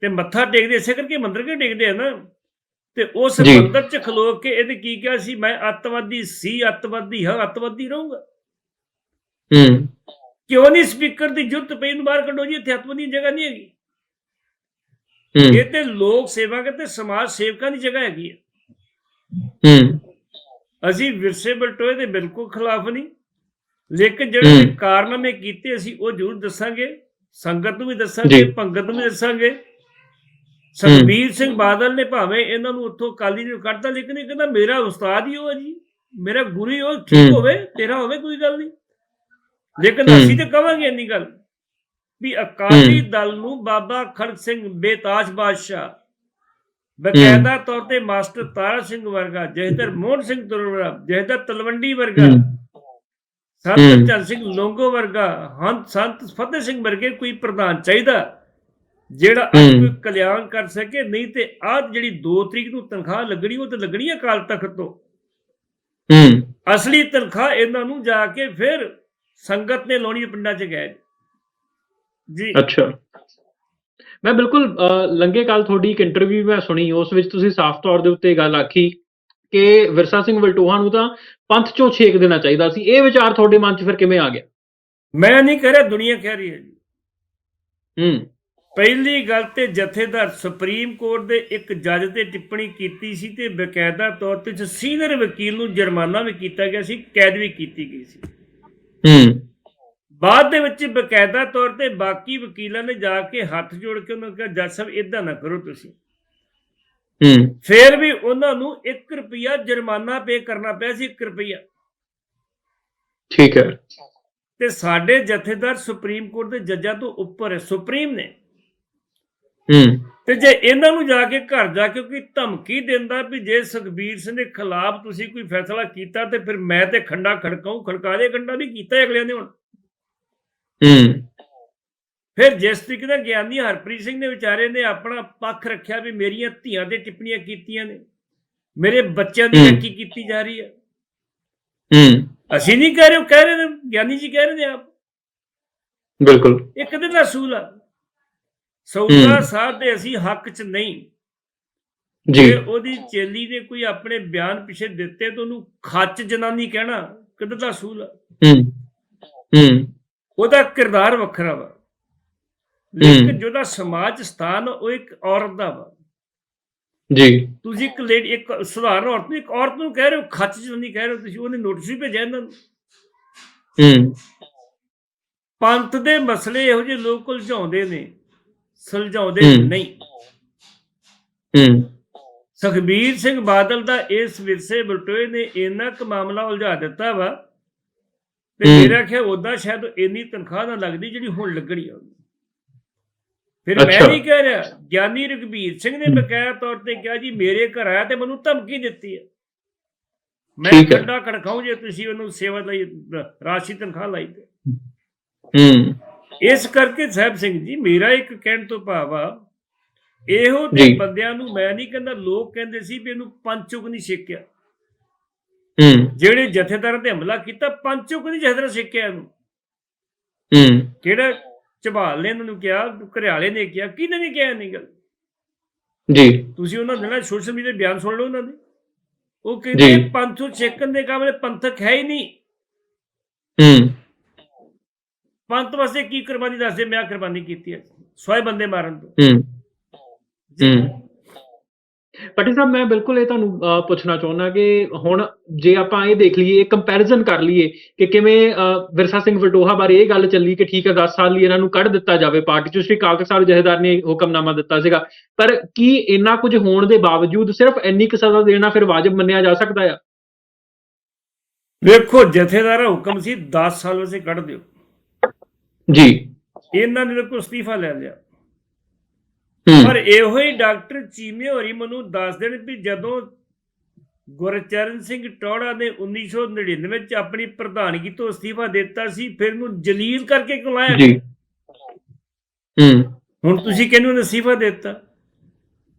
ਤੇ ਮੱਥਾ ਟੇਕਦੇ ਇਸੇ ਕਰਕੇ ਮੰਦਰ ਕਿਉਂ ਟੇਕਦੇ ਆ ਨਾ? ਤੇ ਉਸ। ਮੰਦਰ 'ਚ ਖਲੋ ਕੇ ਇਹਨੇ ਕੀ ਕਿਹਾ ਸੀ? ਮੈਂ ਅੱਤਵਾਦੀ ਸੀ ਅੱਤਵਾਦੀ ਹਾਂ ਅੱਤਵਾਦੀ ਰਹੂੰਗਾ। ਹੂੰ। ਕਿਉਂ ਨਹੀਂ ਸਪੀਕਰ ਦੀ ਜੁੱਤ ਪਈ ਨੂੰ ਬਾਹਰ ਕੱਢੋ ਜੀ? ਇੱਥੇ ਅੱਤਵਾਦੀ ਜਗ੍ਹਾ ਨਹੀਂ ਹੈਗੀ। ਹੂੰ। ਇਹ ਤੇ ਲੋਕ ਸੇਵਕ ਤੇ ਸਮਾਜ ਸੇਵਕਾਂ ਦੀ ਜਗ੍ਹਾ ਹੈਗੀ ਹੈ ਹੂੰ। ਅਸੀਂ ਵਿਰਸੇ ਬਲਟੋਏ ਦੇ ਬਿਲਕੁਲ ਖਿਲਾਫ ਨਹੀਂ। ਲੇਕਿਨ ਜਿਹੜੇ। ਕਾਰਨਾਮੇ ਕੀਤੇ ਅਸੀਂ ਉਹ ਜ਼ਰੂਰ ਦੱਸਾਂਗੇ। ਸੰਗਤ ਨੂੰ ਵੀ ਦੱਸਾਂਗੇ। ਪੰਗਤ ਨੂੰ ਵੀ ਦੱਸਾਂਗੇ। ਸੁਖਬੀਰ ਸਿੰਘ ਬਾਦਲ ਨੇ ਭਾਵੇਂ ਇਹਨਾਂ ਨੂੰ ਉੱਥੋਂ ਕਾਲੀ ਨੂੰ ਕੱਢਤਾ ਲੇਕਿਨ ਇਹ ਕਹਿੰਦਾ ਮੇਰਾ ਉਸਤਾਦ ਹੀ ਉਹ ਹੈ ਜੀ ਮੇਰਾ ਗੁਰੂ ਹੀ ਉਹ ਠੀਕ। ਹੋਵੇ ਤੇਰਾ ਹੋਵੇ ਕੋਈ ਗੱਲ ਨਹੀਂ ਲੇਕਿਨ। ਅਸੀਂ ਤੇ ਕਵਾਂਗੇ ਇੰਨੀ ਗੱਲ ਵੀ ਅਕਾਲੀ। ਦਲ ਨੂੰ ਬਾਬਾ ਖੜਕ ਸਿੰਘ ਬੇਤਾਜ ਬਾਦਸ਼ਾਹ ਬਕਾਇਦਾ ਤੌਰ ਤੇ ਮਾਸਟਰ ਤਾਰਾ ਸਿੰਘ ਵਰਗਾ ਜਹਦਰ ਮੋਹਨ ਸਿੰਘ ਤੁਰਵਰਾ ਜਹਦਰ ਤਲਵੰਡੀ ਵਰਗਾ ਸੰਤ। ਚੰਦ ਸਿੰਘ ਲੋਂਗੋ ਵਰਗਾ ਹੰਤ ਸੰਤ ਫਤਿਹ ਸਿੰਘ ਵਰਗੇ ਕੋਈ ਪ੍ਰਧਾਨ ਚਾਹੀਦਾ ਜਿਹੜਾ। ਕੋਈ ਕਲਿਆਣ ਕਰ ਸਕੇ ਨਹੀਂ ਤੇ ਆਹ ਜਿਹੜੀ 2 ਤਰੀਕ ਨੂੰ ਤਨਖਾਹ ਲੱਗਣੀ ਉਹ ਤੇ ਲੱਗਣੀ ਹੈ ਕਾਲ ਤਖਤ ਤੋਂ। ਹੂੰ। ਅਸਲੀ ਤਨਖਾਹ ਇਹਨਾਂ ਨੂੰ ਜਾ ਕੇ ਫਿਰ ਸੰਗਤ ਨੇ ਲਾਉਣੀ ਹੈ ਪਿੰਡਾਂ 'ਚ ਗਏ ਜੀ। ਅੱਛਾ। ਮੈਂ ਬਿਲਕੁਲ ਲੰਘੇ ਕੱਲ ਤੁਹਾਡੀ ਇੱਕ ਇੰਟਰਵਿਊ ਮੈਂ ਸੁਣੀ ਉਸ ਵਿੱਚ ਤੁਸੀਂ ਸਾਫ਼ ਤੌਰ ਦੇ ਉੱਤੇ ਗੱਲ ਆਖੀ ਕਿ ਵਿਰਸਾ ਸਿੰਘ ਵਲਟੋਹਾ ਨੂੰ ਤਾਂ ਪੰਥ ਚੋਂ ਛੇਕ ਦੇਣਾ ਚਾਹੀਦਾ ਸੀ। ਇਹ ਵਿਚਾਰ ਤੁਹਾਡੇ ਮਨ 'ਚ ਫਿਰ ਕਿਵੇਂ ਆ ਗਿਆ? ਮੈਂ ਨਹੀਂ ਕਹਿ ਰਿਹਾ ਦੁਨੀਆ ਕਹਿ ਰਹੀ ਹੈ ਜੀ। ਹੂੰ। ਪਹਿਲੀ ਗੱਲ ਤੇ ਜਥੇਦਾਰ ਸੁਪਰੀਮ ਕੋਰਟ ਦੇ ਇੱਕ ਜੱਜ ਤੇ ਟਿੱਪਣੀ ਕੀਤੀ ਸੀ ਤੇ ਬਕਾਇਦਾ ਤੌਰ ਤੇ ਸੀਨੀਅਰ ਵਕੀਲ ਨੂੰ ਜੁਰਮਾਨਾ ਵੀ ਕੀਤਾ ਗਿਆ ਸੀ ਕੈਦ ਵੀ ਕੀਤੀ ਗਈ ਸੀ। ਹੂੰ। ਬਾਅਦ ਦੇ ਵਿੱਚ ਬਕਾਇਦਾ ਤੌਰ ਤੇ ਬਾਕੀ ਵਕੀਲਾਂ ਨੇ ਜਾ ਕੇ ਹੱਥ ਜੋੜ ਕੇ ਉਹਨਾਂ ਨੂੰ ਕਿਹਾ ਜੱਜ ਸਾਹਿਬ ਇਦਾਂ ਨਾ ਕਰੋ ਤੁਸੀਂ। ਹੂੰ। ਫਿਰ ਵੀ ਉਹਨਾਂ ਨੂੰ 1 ਰੁਪਿਆ ਜੁਰਮਾਨਾ ਪੇ ਕਰਨਾ ਪਿਆ ਸੀ 1 ਰੁਪਿਆ ਠੀਕ ਹੈ। ਤੇ ਸਾਡੇ ਜਥੇਦਾਰ ਸੁਪਰੀਮ ਕੋਰਟ ਦੇ ਜੱਜਾਂ ਤੋਂ ਉੱਪਰ ਹੈ ਸੁਪਰੀਮ ਨੇ ਹੂੰ। ਤੇ ਜੇ ਇਹਨਾਂ ਨੂੰ ਜਾ ਕੇ ਘਰ ਜਾ ਕੇ ਕੋਈ ਧਮਕੀ ਦਿੰਦਾ ਵੀ ਜੇ ਸੁਖਬੀਰ ਸਿੰਘ ਦੇ ਖਿਲਾਫ ਤੁਸੀਂ ਕੋਈ ਫੈਸਲਾ ਕੀਤਾ ਤੇ ਫਿਰ ਮੈਂ ਤੇ ਖੰਡਾ ਖੜਕਾਉਂ ਖੜਕਾ ਦੇ ਖੰਡਾ ਵੀ ਕੀਤਾ ਅਗਲਿਆਂ ਨੇ ਹੁਣ? ਹੂੰ। ਫਿਰ ਜਿਸ ਤਰੀਕੇ ਨਾਲ ਗਿਆਨੀ ਹਰਪ੍ਰੀਤ ਸਿੰਘ ਨੇ ਵਿਚਾਰੇ ਨੇ ਆਪਣਾ ਪੱਖ ਰੱਖਿਆ ਵੀ ਮੇਰੀਆਂ ਧੀਆਂ ਤੇ ਟਿੱਪਣੀਆਂ ਕੀਤੀਆਂ ਨੇ। ਮੇਰੇ ਬੱਚਿਆਂ ਦੀ। ਰੱਖੀ ਕੀਤੀ ਜਾ ਰਹੀ ਹੈ। ਹੂੰ। ਅਸੀਂ ਨਹੀਂ ਕਹਿ ਰਹੇ ਉਹ ਕਹਿ ਰਹੇ ਨੇ ਗਿਆਨੀ ਜੀ ਕਹਿ ਰਹੇ ਨੇ ਆਪ। ਬਿਲਕੁਲ। ਇਹ ਕਦੇ ਦਾ ਅਸੂਲ ਆ। ਸੌਦਾ। ਸਾਹਿਬ ਦੇ ਅਸੀਂ ਹੱਕ 'ਚ ਨਹੀਂ। ਜੀ। ਉਹਦੀ ਚੇਲੀ ਨੇ ਕੋਈ ਆਪਣੇ ਬਿਆਨ ਪਿੱਛੇ ਦਿੱਤੇ ਤਾਂ ਉਹਨੂੰ ਖੱਚ ਜਨਾਨੀ ਕਹਿਣਾ ਕਿਤੇ ਦਾ ਅਸੂਲ ਆ? ਹੂੰ ਹੂੰ। ਉਹਦਾ ਕਿਰਦਾਰ ਵੱਖਰਾ ਵਾ। ਲੇਕਿਨ ਜਿਹਦਾ ਸਮਾਜ ਸਥਾਨ ਉਹ ਇੱਕ ਔਰਤ ਦਾ ਵਾ। ਜੀ। ਤੁਸੀਂ ਇੱਕ ਲੇਡੀ ਇੱਕ ਸਧਾਰਨ ਔਰਤ ਨੂੰ ਇੱਕ ਔਰਤ ਨੂੰ ਕਹਿ ਰਹੇ ਹੋ ਖੱਚ ਜਨਾਨੀ ਕਹਿ ਰਹੇ ਹੋ ਤੁਸੀਂ ਉਹਨੇ ਨੋਟਿਸ ਵੀ ਭੇਜਿਆ ਇਹਨਾਂ ਨੂੰ? ਹੂੰ। ਪੰਥ ਦੇ ਮਸਲੇ ਇਹੋ ਜਿਹੇ ਲੋਕ ਉਲਝਾਉਂਦੇ ਨੇ। ਸੁਲਝਾਉਂਦੇ। ਨਹੀਂ ਹੂੰ ਸੁਖਬੀਰ ਸਿੰਘ ਬਾਦਲ ਦਾ ਇਸ ਵਿਰਸੇ ਬਲਟੋਏ ਨੇ ਇੰਨਾ ਕੁ ਮਾਮਲਾ ਉਲਝਾ ਦਿੱਤਾ ਵਾ ਤੇ। ਮੇਰਾ ਖਿਆਲ ਉਦਾਂ ਸ਼ਾਇਦ ਇੰਨੀ ਤਨਖਾਹ ਨਾ ਲੱਗਦੀ ਜਿਹੜੀ ਹੁਣ ਲੱਗਣੀ ਆ। ਫਿਰ ਮੈਂ। ਨਹੀਂ ਕਹਿ ਰਿਹਾ ਗਿਆਨੀ ਰਘਬੀਰ ਸਿੰਘ ਨੇ। ਬਕਾਇਆ ਤੌਰ ਤੇ ਕਿਹਾ ਜੀ ਮੇਰੇ ਘਰ ਆਇਆ ਤੇ ਮੈਨੂੰ ਧਮਕੀ ਦਿੱਤੀ ਹੈ ਮੈਂ। ਖੱਡਾ ਖੜਕਾਉਂ ਜੇ ਤੁਸੀਂ ਉਹਨੂੰ ਸੇਵਾ ਲਈ ਰਾਸ਼ੀ ਤਨਖਾਹ ਲਾਈ ਤੇ ਹੂੰ ਇਸ ਕਰਕੇ ਸਾਹਿਬ ਸਿੰਘ ਜੀ ਮੇਰਾ ਇੱਕ ਕਹਿਣ ਤੋਂ ਭਾਵ ਆ ਇਹੋ ਜੀ। ਬੰਦਿਆਂ ਨੂੰ ਮੈਂ ਨਹੀਂ ਕਹਿੰਦਾ ਲੋਕ ਕਹਿੰਦੇ ਸੀ ਵੀ ਇਹਨੂੰ ਪੰਚੁਕ ਨਹੀਂ ਛੇਕਿਆ। ਹੂੰ। ਜਿਹੜੇ ਜਥੇਦਾਰਾਂ ਤੇ ਹਮਲਾ ਕੀਤਾ ਪੰਚੁਕ ਨਹੀਂ ਜਥੇਦਾਰ ਛੇਕਿਆ ਇਹਨੂੰ। ਹੂੰ। ਕਿਹੜਾ ਝਬਾਲ ਨੇ ਇਹਨਾਂ ਨੂੰ ਕਿਹਾ ਘਰਿਆਲੇ ਨੇ ਕਿਹਾ ਕਿਹਨੇ ਨਹੀਂ ਕਿਹਾ ਨਹੀਂ ਗੱਲ? ਜੀ। ਤੁਸੀਂ ਉਹਨਾਂ ਦੇ ਨਾਲ ਸੋਸ਼ਲ ਮੀਡੀਆ ਤੇ ਬਿਆਨ ਸੁਣ ਲਓ ਉਹਨਾਂ ਦੇ। ਉਹ ਕਹਿੰਦੇ। ਪੰਥੂ ਛੇਕਣ ਦੇ ਕਾਬਲੇ ਪੰਥਕ ਹੈ ਹੀ ਨਹੀਂ। ਹੂੰ। ਪੰਥ ਵਾਸਤੇ ਕੀ ਕੁਰਬਾਨੀ ਦੱਸਦੇ? ਮੈਂ ਕੁਰਬਾਨੀ ਕੀਤੀ ਹੈ। ਸੌਏ ਬੰਦੇ ਮਾਰਨ ਤੋਂ। ਹੂੰ। ਹੂੰ। ਪਟੇ ਸਾਹਿਬ ਮੈਂ ਬਿਲਕੁਲ ਇਹ ਤੁਹਾਨੂੰ ਪੁੱਛਣਾ ਚਾਹੁੰਦਾ ਕਿ ਹੁਣ ਜੇ ਆਪਾਂ ਇਹ ਦੇਖ ਲਈਏ ਕੰਪੈਰੀਜ਼ਨ ਕਰ ਲਈਏ ਕਿ ਕਿਵੇਂ ਵਿਰਸਾ ਸਿੰਘ ਵਲਟੋਹਾ ਬਾਰੇ ਇਹ ਗੱਲ ਚੱਲੀ ਕਿ ਠੀਕ ਹੈ 10 ਸਾਲ ਲਈ ਇਹਨਾਂ ਨੂੰ ਕੱਢ ਦਿੱਤਾ ਜਾਵੇ ਪਾਰਟੀ ਚੋਂ ਸ਼੍ਰੀ ਕਾਲਕ ਸਾਹਿਬ ਜਥੇਦਾਰ ਨੇ ਹੁਕਮਨਾਮਾ ਦਿੱਤਾ ਸੀਗਾ। ਪਰ ਕੀ ਇੰਨਾ ਕੁਝ ਹੋਣ ਦੇ ਬਾਵਜੂਦ ਸਿਰਫ ਇੰਨੀ ਕੁ ਸਜ਼ਾ ਦੇਣਾ ਫਿਰ ਵਾਜਬ ਮੰਨਿਆ ਜਾ ਸਕਦਾ ਆ? ਵੇਖੋ ਜਥੇਦਾਰਾ ਹੁਕਮ ਸੀ 10 ਸਾਲ ਵਸੇ ਕੱਢ ਦਿਓ। ਜੀ। ਇਹਨਾਂ ਨੇ ਕੋਈ ਅਸਤੀਫਾ ਲੈ ਲਿਆ। ਪਰ ਇਹੋ ਹੀ ਡਾਕਟਰ ਚੀਮੇ ਹੋਰੀ ਮੈਨੂੰ ਦੱਸ ਦੇਣ ਵੀ ਜਦੋਂ ਗੁਰਚਰਨ ਸਿੰਘ ਟੌੜਾ ਨੇ 1999 ਵਿੱਚ ਆਪਣੀ ਪ੍ਰਧਾਨਗੀ ਤੋਂ ਅਸਤੀਫਾ ਦਿੱਤਾ ਸੀ ਫਿਰ ਨੂੰ ਜਲੀਲ ਕਰਕੇ ਕਿਉਂ ਲਾਇਆ? ਜੀ। ਹੂੰ। ਹੁਣ ਤੁਸੀਂ ਕਹਿੰਦੇ ਹੋ ਅਸਤੀਫਾ ਦਿੱਤਾ?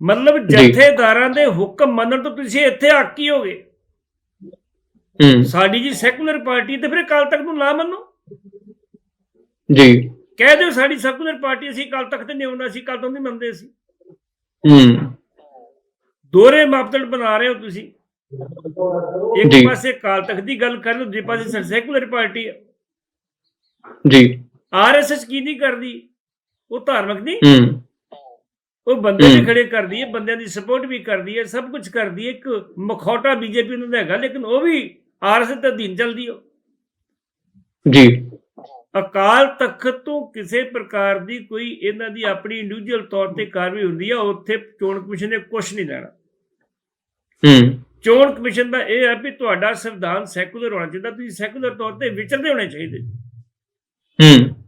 ਮਤਲਬ। ਜਥੇਦਾਰਾਂ ਦੇ ਹੁਕਮ ਮੰਨਣ ਤੋਂ ਤੁਸੀਂ ਇੱਥੇ ਆਕੀ ਹੋਗੇ। ਹੂੰ। ਸਾਡੀ ਜੀ ਸੈਕੂਲਰ ਪਾਰਟੀ ਤੇ ਫਿਰ ਕੱਲ ਤੱਕ ਨੂੰ ਨਾ ਮੰਨੋ। ਜੀ। ਕਹਿ ਦਿਓ ਸਾਡੀ ਸੈਕੂਲਰ ਪਾਰਟੀ ਅਸੀਂ ਕੱਲ ਤੱਕ ਤੇ ਨਹੀਂ ਸੀ ਕੱਲ ਤੋਂ ਨਹੀਂ ਮੰਨਦੇ ਸੀ ਹੂੰ। ਦੋਹਰੇ ਮਾਪਦੰਡ ਬਣਾ ਰਹੇ ਹੋ ਤੁਸੀਂ। ਇੱਕ। ਪਾਸੇ ਕਾਲ ਤੱਕ ਦੀ ਗੱਲ ਕਰ ਦੂਜੇ ਪਾਸੇ ਸੈਕੂਲਰ ਪਾਰਟੀ ਹੈ ਜੀ। ਆਰਐਸਐਸ ਕੀ ਨਹੀਂ ਕਰਦੀ? ਉਹ ਧਾਰਮਿਕ ਨਹੀਂ? ਹੂੰ। ਉਹ ਬੰਦੇ ਵੀ। ਖੜੇ ਕਰਦੀ ਹੈ ਬੰਦਿਆਂ ਦੀ ਸਪੋਰਟ ਵੀ ਕਰਦੀ ਹੈ ਸਭ ਕੁਝ ਕਰਦੀ ਹੈ। ਇੱਕ ਮਖੌਟਾ ਬੀਜੇਪੀ ਨੂੰ ਦਾ ਹੈਗਾ ਲੇਕਿਨ ਉਹ ਵੀ ਆਰਐਸਐਸ ਦੇ ਅਧੀਨ ਚੱਲਦੀ ਹੋ ਜੀ। ਅਕਾਲ ਤਖਤ ਤੋਂ ਕਿਸੇ ਪ੍ਰਕਾਰ ਦੀ ਕੋਈ ਇਹਨਾਂ ਦੀ ਆਪਣੀ ਇੰਡੀਵਿਜੂਅਲ ਤੌਰ ਤੇ ਕਾਰਵਾਈ ਹੁੰਦੀ ਹੈ ਉੱਥੇ ਚੋਣ ਕਮਿਸ਼ਨ ਨੇ ਕੁਝ ਨਹੀਂ ਲੈਣਾ। ਹੂੰ। ਚੋਣ ਕਮਿਸ਼ਨ ਦਾ ਇਹ ਹੈ ਵੀ ਤੁਹਾਡਾ ਸੰਵਿਧਾਨ ਸੈਕੂਲਰ ਹੋਣਾ ਚਾਹੀਦਾ ਤੁਸੀਂ ਸੈਕੂਲਰ ਤੌਰ ਤੇ ਵਿਚਰਦੇ ਹੋਣੇ ਚਾਹੀਦੇ। ਹੂੰ।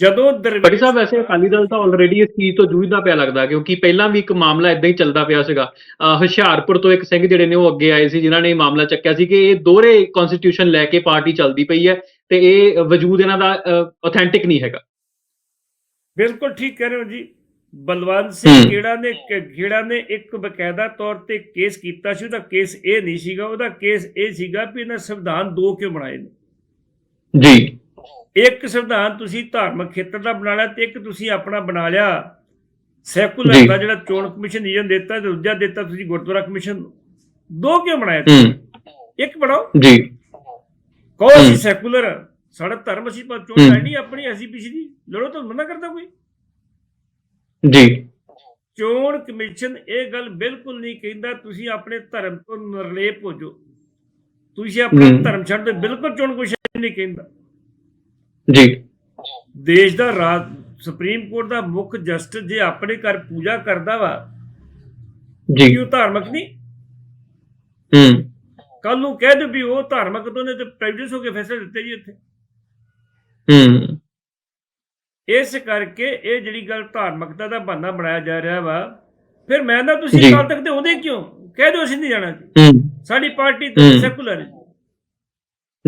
ਜਦੋਂ ਦਰਵੇਸ਼ ਸਾਹਿਬ ਵੈਸੇ ਅਕਾਲੀ ਦਲ ਤਾਂ ਆਲਰੇਡੀ ਇਸ ਚੀਜ਼ ਤੋਂ ਜੂਝਦਾ ਪਿਆ ਲੱਗਦਾ ਕਿਉਂਕਿ ਪਹਿਲਾਂ ਵੀ ਇੱਕ ਮਾਮਲਾ ਇਦਾਂ ਹੀ ਚੱਲਦਾ ਪਿਆ ਸੀਗਾ। ਹੁਸ਼ਿਆਰਪੁਰ ਤੋਂ ਇੱਕ ਸਿੰਘ ਜਿਹੜੇ ਨੇ ਉਹ ਅੱਗੇ ਆਏ ਸੀ ਜਿਨ੍ਹਾਂ ਨੇ ਇਹ ਮਾਮਲਾ ਚੱਕਿਆ ਸੀ ਕਿ ਇਹ ਦੋਹਰੇ ਕਨਸਟੀਟਿਊਸ਼ਨ ਲੈ ਕੇ ਪਾਰਟੀ ਚੱਲਦੀ ਪਈ ਹੈ ਤੇ ਇਹ ਵਜੂਦ ਇਹਨਾਂ ਦਾ ਆਥੈਂਟਿਕ ਨਹੀਂ ਹੈਗਾ। ਬਿਲਕੁਲ ਠੀਕ ਕਹਿ ਰਹੇ ਹੋ ਜੀ। ਬਲਵੰਤ ਸਿੰਘ। ਗੇੜਾ ਨੇ ਗੇੜਾ ਨੇ ਇੱਕ ਬਕਾਇਦਾ ਤੌਰ ਤੇ ਕੇਸ ਕੀਤਾ ਸੀ ਉਹਦਾ ਕੇਸ ਇਹ ਨਹੀਂ ਸੀਗਾ। ਉਹਦਾ ਕੇਸ ਇਹ ਸੀਗਾ ਵੀ ਇਹਨਾਂ ਸੰਵਿਧਾਨ ਦੋ ਕਿਉਂ ਬਣਾਏ ਨੇ? ਜੀ। ਇੱਕ ਸੰਵਿਧਾਨ ਤੁਸੀਂ ਧਾਰਮਿਕ ਖੇਤਰ ਦਾ ਬਣਾ ਲਿਆ ਤੇ ਇੱਕ ਤੁਸੀਂ ਆਪਣਾ ਬਣਾ ਲਿਆ ਸੈਕੂਲਰ। ਦਾ ਜਿਹੜਾ ਚੋਣ ਕਮਿਸ਼ਨ ਨਿਯਮ ਦਿੱਤਾ ਤੇ ਦੂਜਾ ਦਿੱਤਾ ਤੁਸੀਂ ਗੁਰਦੁਆਰਾ ਕਮਿਸ਼ਨ। ਦੋ ਕਿਉਂ ਬਣਾਏ ਤੁਸੀਂ? ਇੱਕ ਬਣਾਓ ਜੀ ਕਹੋ ਅਸੀਂ। ਸੈਕੂਲਰ ਸਾਡਾ ਧਰਮ ਅਸੀਂ ਪਰ ਚੋਣ। ਲੜਨੀ ਆਪਣੀ ਅਸੀਂ ਪਿਛਲੀ ਲੜੋ ਤਾਂ ਮਨਾ ਕਰਦਾ ਕੋਈ ਜੀ ਚੋਣ ਕਮਿਸ਼ਨ ਇਹ ਗੱਲ ਬਿਲਕੁਲ ਨਹੀਂ ਕਹਿੰਦਾ ਤੁਸੀਂ ਆਪਣੇ ਧਰਮ ਤੋਂ ਨਿਰਲੇਪ ਹੋ ਜਾਓ ਤੁਸੀਂ ਆਪਣਾ। ਧਰਮ ਛੱਡ ਦਿਓ ਬਿਲਕੁਲ ਚੋਣ ਕਮਿਸ਼ਨ ਨਹੀਂ ਕਹਿੰਦਾ ਜੀ। ਦੇਸ਼ ਦਾ ਰਾਜ ਸੁਪਰੀਮ ਕੋਰਟ ਦਾ ਮੁੱਖ ਜਸਟਿਸ ਜੇ ਆਪਣੇ ਘਰ ਪੂਜਾ ਕਰਦਾ ਵਾ ਜੀ। ਕੀ ਉਹ ਧਾਰਮਿਕ ਨਹੀਂ? ਹੂੰ। ਕੱਲ ਨੂੰ ਕਹਿ ਦਿਓ ਵੀ ਉਹ ਧਾਰਮਿਕ ਤੋਂ ਨੇ ਤੇ ਪ੍ਰੈਜੂਡਿਸ ਹੋ ਕੇ ਫੈਸਲੇ ਦਿੱਤੇ ਜੀ ਇੱਥੇ ਹੂੰ। ਇਸ ਕਰਕੇ ਇਹ ਜਿਹੜੀ ਗੱਲ ਧਾਰਮਿਕਤਾ ਦਾ ਬਹਾਨਾ ਬਣਾਇਆ ਜਾ ਰਿਹਾ ਵਾ ਫਿਰ ਮੈਂ ਨਾ ਤੁਸੀਂ। ਕੱਲ ਤੱਕ ਤੇ ਆਉਂਦੇ ਕਿਉਂ? ਕਹਿ ਦਿਓ ਅਸੀਂ ਨਹੀਂ ਜਾਣਾ ਜੀ। ਸਾਡੀ ਪਾਰਟੀ ਤਾਂ। ਸੈਕੂਲਰ ਹੈ।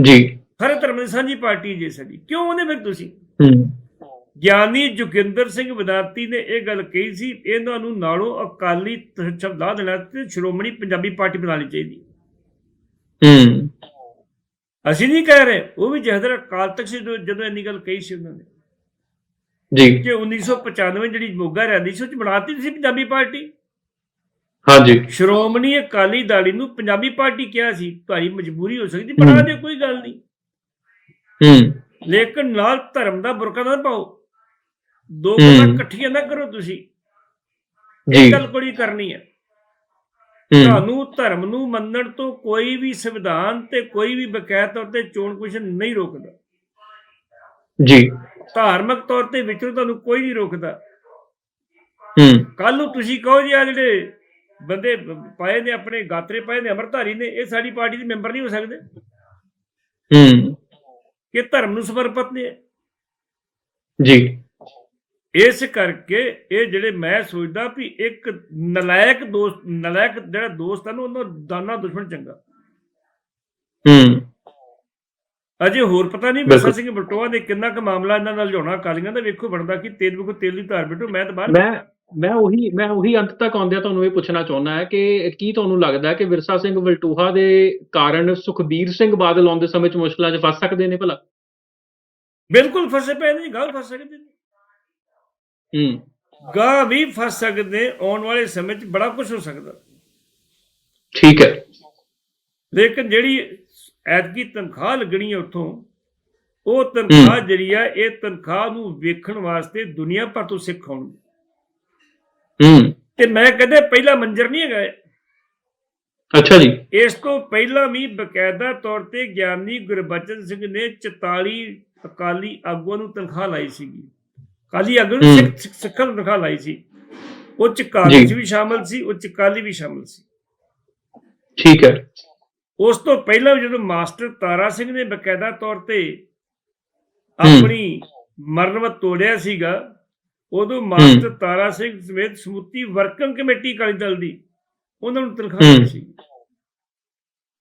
ਜੀ। ਹਰ ਧਰਮ ਦੀ ਸਾਂਝੀ ਪਾਰਟੀ ਜੇ ਸਾਡੀ। ਕਿਉਂ ਉਹਨੇ ਫਿਰ ਤੁਸੀਂ? ਗਿਆਨੀ ਜੋਗਿੰਦਰ ਸਿੰਘ ਵਿਦਾਰਤੀ ਨੇ ਇਹ ਗੱਲ ਕਹੀ ਸੀ ਇਹਨਾਂ ਨੂੰ ਨਾਲੋਂ ਅਕਾਲੀ ਸ਼ਬਦ ਦੇਣਾ ਤੇ ਸ਼੍ਰੋਮਣੀ ਪੰਜਾਬੀ ਪਾਰਟੀ ਬਣਾਉਣੀ ਚਾਹੀਦੀ। ਹੂੰ। ਅਸੀਂ ਨਹੀਂ ਕਹਿ ਰਹੇ ਉਹ ਵੀ ਜਹਦਰ ਅਕਾਲ ਤਖਤ ਸੀ ਜਦੋਂ ਇੰਨੀ ਗੱਲ ਕਹੀ ਸੀ ਉਹਨਾਂ ਨੇ। ਜੀ। ਕਿ 1995 ਜਿਹੜੀ ਮੋਗਾ ਰਹਿੰਦੀ ਸੀ ਉਹ ਚ ਬਣਾਤੀ ਸੀ ਪੰਜਾਬੀ ਪਾਰਟੀ? ਹਾਂਜੀ। ਸ਼੍ਰੋਮਣੀ ਅਕਾਲੀ ਦਲ ਨੂੰ ਪੰਜਾਬੀ ਪਾਰਟੀ ਕਿਹਾ ਸੀ ਤੁਹਾਡੀ ਮਜਬੂਰੀ ਹੋ ਸਕਦੀ ਬਣਾ ਹੂੰ। ਦੇ ਕੋਈ ਗੱਲ ਨਹੀਂ। ਹੂੰ। ਲੇਕਿਨ ਨਾਲ ਧਰਮ ਦਾ ਬੁਰਕਾ ਨਾ ਪਾਓ। ਦੋ ਹੂੰ। ਗੱਲਾਂ ਇਕੱਠੀਆਂ ਨਾ ਕਰੋ ਤੁਸੀਂ। ਜੀ। ਗੱਲ ਕੋਈ ਕਰਨੀ ਹੈ। ਹੂੰ। ਤੁਹਾਨੂੰ ਧਰਮ ਨੂੰ ਮੰਨਣ ਤੋਂ ਕੋਈ ਵੀ ਸੰਵਿਧਾਨ ਤੇ ਕੋਈ ਵੀ ਬਕਾਇਦਾ ਤੌਰ ਤੇ ਚੋਣ ਕਮਿਸ਼ਨ ਨਹੀਂ ਰੋਕਦਾ। ਜੀ। ਧਾਰਮਿਕ ਤੌਰ ਤੇ ਵਿਚਰੋ ਤੁਹਾਨੂੰ ਕੋਈ ਨਹੀਂ ਰੋਕਦਾ। ਹੂੰ। ਕੱਲ ਨੂੰ ਤੁਸੀਂ ਕਹੋ ਜੀ ਆ ਜਿਹੜੇ ਬੰਦੇ ਪਾਏ ਨੇ ਆਪਣੇ ਗਾਤਰੇ ਪਾਏ ਨੇ ਅਮਰਧਾਰੀ ਨੇ ਇਹ ਸਾਡੀ ਪਾਰਟੀ ਦੇ ਮੈਂਬਰ ਨਹੀਂ ਹੋ ਸਕਦੇ। ਹੂੰ। ਕਿ ਧਰਮ ਨੂੰ ਸਮਰਪਿਤ ਨੇ। ਜੀ। ਇਸ ਕਰਕੇ ਇਹ ਜਿਹੜੇ ਮੈਂ ਸੋਚਦਾ ਵੀ ਇੱਕ ਨਲਾਇਕ ਦੋਸਤ ਨਲਾਇਕ ਜਿਹੜਾ ਦੋਸਤ ਹੈ ਨਾ ਉਹਨਾਂ ਦਾਨਾ ਦੁਸ਼ਮਣ ਚੰਗਾ। ਹੂੰ। ਅਜੇ ਹੋਰ ਪਤਾ ਨਹੀਂ। ਵਿਰਸਾ ਸਿੰਘ ਬਟੋਆ ਦੇ ਕਿੰਨਾ ਕੁ ਮਾਮਲਾ ਇਹਨਾਂ ਨਾਲ ਲਿਆਉਣਾ ਕਾਲੀਆਂ ਦਾ ਵੇਖੋ ਬਣਦਾ ਕਿ ਤੇਲ ਵੇਖੋ ਤੇਲ ਦੀ ਧਾਰ ਬੈਠੋ ਮੈਂ ਤਾਂ ਬਾਹਰ ਮੈਂ ਮੈਂ ਉਹੀ ਮੈਂ ਉਹੀ ਅੰਤ ਤੱਕ ਆਉਂਦਿਆਂ ਤੁਹਾਨੂੰ ਇਹ ਪੁੱਛਣਾ ਚਾਹੁੰਦਾ ਹੈ ਕਿ ਕੀ ਤੁਹਾਨੂੰ ਲੱਗਦਾ ਹੈ ਕਿ ਵਿਰਸਾ ਸਿੰਘ ਵਲਟੂਹਾ ਦੇ ਕਾਰਨ ਸੁਖਬੀਰ ਸਿੰਘ ਬਾਦਲ ਆਉਂਦੇ ਸਮੇਂ 'ਚ ਮੁਸ਼ਕਲਾਂ 'ਚ ਫਸ ਸਕਦੇ ਨੇ ਭਲਾ? ਬਿਲਕੁਲ ਫਸੇ ਪਏ ਨੇ ਗਾਹ ਫਸ ਸਕਦੇ ਨੇ ਹੂੰ। ਗਾਹ ਵੀ ਫਸ ਸਕਦੇ ਆਉਣ ਵਾਲੇ ਸਮੇਂ 'ਚ ਬੜਾ ਕੁਝ ਹੋ ਸਕਦਾ। ਠੀਕ ਹੈ। ਲੇਕਿਨ ਜਿਹੜੀ ਐਤਕੀ ਤਨਖਾਹ ਲੱਗਣੀ ਹੈ ਉੱਥੋਂ ਉਹ ਤਨਖਾਹ ਜਿਹੜੀ ਆ ਇਹ ਤਨਖਾਹ ਨੂੰ ਵੇਖਣ ਵਾਸਤੇ ਦੁਨੀਆ ਭਰ ਤੋਂ ਸਿੱਖ ਆਉਣਗੇ। ਹੂੰ ਤੇ ਮੈਂ ਕਦੇ ਪਹਿਲਾ ਮੰਜ਼ਰ ਨਹੀਂ ਹੈਗਾ। ਅੱਛਾ ਜੀ ਇਸ ਤੋਂ ਪਹਿਲਾਂ ਵੀ ਬਕਾਇਦਾ ਤੌਰ ਤੇ ਗਿਆਨੀ ਗੁਰਬਚਨ ਸਿੰਘ ਨੇ 44 ਅਕਾਲੀ ਆਗੂਆਂ ਨੂੰ ਤਨਖਾਹ ਲਾਈ ਸੀਗੀ ਅਕਾਲੀ ਆਗੂ ਨੂੰ। ਸਿੱਖ- ਨੂੰ ਤਨਖਾਹ ਲਾਈ ਸੀ ਉਹ ਚ ਜੀ। ਵੀ ਸ਼ਾਮਲ ਸੀ ਉਹ ਚ ਅਕਾਲੀ ਵੀ ਸ਼ਾਮਲ ਸੀ ਠੀਕ ਹੈ ਉਸ ਤੋਂ ਪਹਿਲਾਂ ਜਦੋਂ ਮਾਸਟਰ ਤਾਰਾ ਸਿੰਘ ਨੇ ਬਕਾਇਦਾ ਤੌਰ ਤੇ। ਆਪਣੀ ਮਰਨਵਤ ਤੋੜਿਆ ਸੀਗਾ ਉਦੋਂ ਮਾਸਟਰ ਤਾਰਾ ਸਿੰਘ ਸਮੇਤ ਸਮੁੱਚੀ ਵਰਕਿੰਗ ਕਮੇਟੀ ਅਕਾਲੀ ਦਲ ਦੀ ਉਹਨਾਂ ਨੂੰ ਤਨਖਾਹ ਸੀ।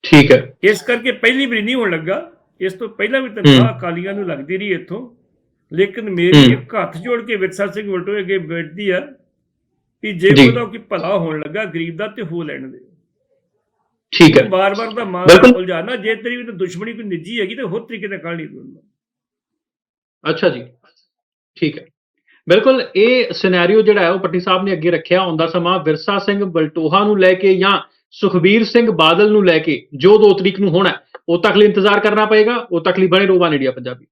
ਠੀਕ ਹੈ। ਇਸ ਕਰਕੇ ਪਹਿਲੀ ਵਾਰੀ ਨਹੀਂ ਹੋਣ ਲੱਗਾ। ਇਸ ਤੋਂ ਪਹਿਲਾਂ ਵੀ ਤਨਖਾਹ ਅਕਾਲੀਆਂ ਨੂੰ ਲੱਗਦੀ ਰਹੀ ਇੱਥੋਂ। ਲੇਕਿਨ ਮੇਰੀ। ਇੱਕ ਹੱਥ ਜੋੜ ਕੇ ਵਿਰਸਾ ਸਿੰਘ ਵਲਟੋਏ ਅੱਗੇ ਬੈਠਦੀ ਆ ਕਿ ਜੇ। ਉਹਦਾ ਕੋਈ ਭਲਾ ਹੋਣ ਲੱਗਾ ਗਰੀਬ ਦਾ ਤੇ ਹੋ ਲੈਣ ਦੇ। ਠੀਕ ਹੈ। ਬਾਰ-ਬਾਰ ਦਾ ਮਾਂ ਬਿਲਕੁਲ। ਉਲਝਾਣਾ ਜੇ ਤੇਰੀ ਵੀ ਤਾਂ ਦੁਸ਼ਮਣੀ ਕੋਈ ਨਿੱਜੀ ਹੈਗੀ ਤੇ ਹੋਰ ਤਰੀਕੇ ਨਾਲ ਕਾਢ ਦੂੰਗਾ ਅੱਛਾ ਜੀ। ਠੀਕ ਹੈ। ਬਿਲਕੁਲ, ਇਹ ਸਿਨੈਰੀਓ ਜਿਹੜਾ ਹੈ, ਉਹ ਪੱਟੀ ਸਾਹਿਬ ਨੇ ਅੱਗੇ ਰੱਖਿਆ ਆਉਂਦਾ ਸਮਾਂ। ਵਿਰਸਾ ਸਿੰਘ ਬਲਟੋਹਾ ਨੂੰ ਲੈ ਕੇ ਜਾਂ ਸੁਖਬੀਰ ਸਿੰਘ ਬਾਦਲ ਨੂੰ ਲੈ ਕੇ ਜੋ 2 ਤਰੀਕ ਨੂੰ ਹੋਣਾ ਉਹ ਤੱਕ ਲਈ ਇੰਤਜ਼ਾਰ ਕਰਨਾ ਪਏਗਾ। ਉਹ ਤੱਕ ਲਈ ਬਣੇ ਰਹੋ ਵਨ ਇੰਡੀਆ ਪੰਜਾਬੀ।